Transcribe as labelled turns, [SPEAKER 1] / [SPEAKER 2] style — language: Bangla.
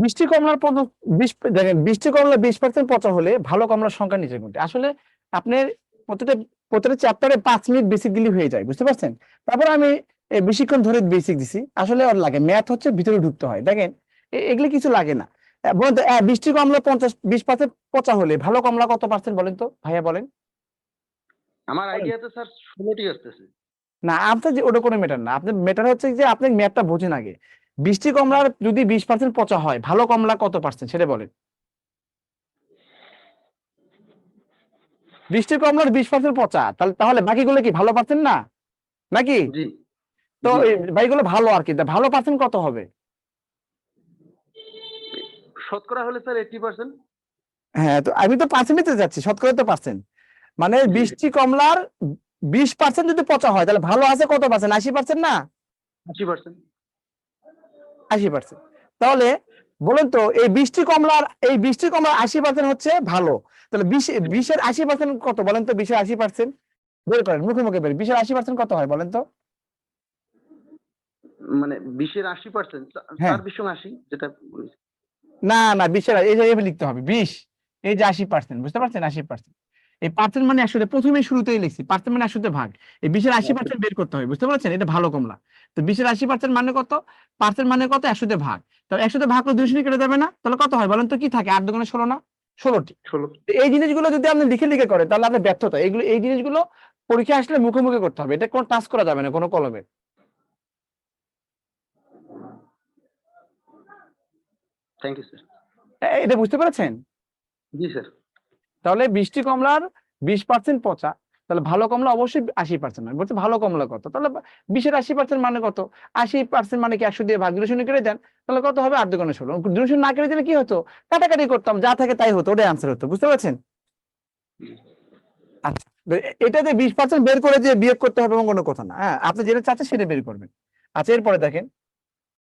[SPEAKER 1] বৃষ্টি কমলার দেখেন বৃষ্টি কমলা বিশ পার্সেন্ট পচা হলে ভালো কমলার সংখ্যা নিচে কোনটি আসলে আপনার প্রতিটা প্রতিটা চ্যাপ্টারে পাঁচ মিনিট বেসিক দিলে হয়ে যায় বুঝতে পারছেন? তারপর আমি বেশিক্ষণ ধরে বেসিক দিছি। আসলে ওর লাগে ম্যাথ হচ্ছে ভিতরে ঢুকতে হয়। দেখেন এগুলি কিছু লাগে না। বলেন তো বৃষ্টি কমলা পঞ্চাশ বিশ পার্সেন্ট পচা হলে ভালো কমলা কত পার্সেন্ট বলেন তো? ভাইয়া বলেন।
[SPEAKER 2] আমার আইডিয়াতে স্যার ষোলোটি আসতেছে।
[SPEAKER 1] না আপনার যে ওটা কোনো মেটার না। আপনার মেটার হচ্ছে যে আপনি ম্যাথটা বোঝেন আগে। বৃষ্টি কমলার যদি বিশ পার্সেন্ট পচা হয় ভালো কমলা কত পার্সেন্ট সেটা বলেন। বৃষ্টি কমলার বিশ পার্সেন্ট পচা তাহলে তাহলে বাকিগুলো কি ভালো পার্সেন্ট না? নাকি? তো বাকিগুলো ভালো আর কি ভালো পার্সেন্ট কত হবে?
[SPEAKER 2] শতকরা হলে স্যার এইটি পার্সেন্ট
[SPEAKER 1] হ্যাঁ তো আমি তো যাচ্ছি শতকরা তো পার্সেন্ট মানে বৃষ্টি কমলার বিশ পার্সেন্ট যদি পচা হয় তাহলে ভালো আছে কত পার্সেন্ট আশি পার্সেন্ট না?
[SPEAKER 2] আশি পার্সেন্ট
[SPEAKER 1] আশি পার্সেন্ট তাহলে বলুন তো এই বৃষ্টি কমলার এই বৃষ্টি কমলার আশি পার্সেন্ট হচ্ছে ভালো। তাহলে বিশ বিশের আশি পার্সেন্ট কত? বলেন তো বিশের আশি পার্সেন্ট বের করেন মুখে মুখে বের। বিশের আশি পার্সেন্ট কত হয় বলেন তো?
[SPEAKER 2] মানে বিশের আশি পার্সেন্ট
[SPEAKER 1] হ্যাঁ।
[SPEAKER 2] চার বিশ আশি যেটা
[SPEAKER 1] না না বিশের এই লিখতে হবে। বিশ এই যে আশি পার্সেন্ট বুঝতে পারছেন? আশি পার্সেন্ট এই পার্সেন্ট মানে একশোতে প্রথমে শুরুতেই লিখছি পার্সেন্ট মানে একশোতে ভাগ। এই বিশের আশি পার্সেন্ট বের করতে হবে বুঝতে পারছেন? এটা ভালো কমলা। তো বিশের আশি পার্সেন্ট মানে কত? পার্সেন্ট মানে কত? একশোতে ভাগ। তাহলে একশোতে ভাগ করে দুশো কেটে যাবে না? তাহলে কত হয় বলেন তো কি থাকে? আট দোকানে ষোলো না? ষোলোটি।
[SPEAKER 2] ষোলো।
[SPEAKER 1] এই জিনিসগুলো যদি আপনি লিখে লিখে করে তাহলে আপনার ব্যর্থতা। এগুলো এই জিনিসগুলো পরীক্ষা আসলে মুখে মুখে করতে হবে। এটা কোনো টাচ করা যাবে না কোনো কলমে।
[SPEAKER 2] থ্যাংক ইউ স্যার
[SPEAKER 1] এটা বুঝতে পেরেছেন?
[SPEAKER 2] জি স্যার
[SPEAKER 1] তাহলে বৃষ্টি কমলার বিশ পার্সেন্ট পচা। তাহলে ভালো কমলা অবশ্যই আশি পার্সেন্ট মানে বলছে ভালো কমলা কত? তাহলে বিশের আশি পার্সেন্ট মানে কত? আশি পার্সেন্ট মানে কি একশো দিয়ে ভাগ দুশো কেটে দেন, তাহলে কত হবে? আট দোকানে ষোলো। দুশো না কেটে দিলে কি হতো? কাটাকাটি করতাম, যা থাকে তাই হতো, ওটাই আনসার হতো। বুঝতে পারছেন? আচ্ছা এটাতে বিশ পার্সেন্ট বের করে যে বিয়োগ করতে হবে এমন কোনো কথা না। হ্যাঁ আপনি যেটা চাচ্ছেন সেটা বের করবেন। আচ্ছা এরপরে দেখেন।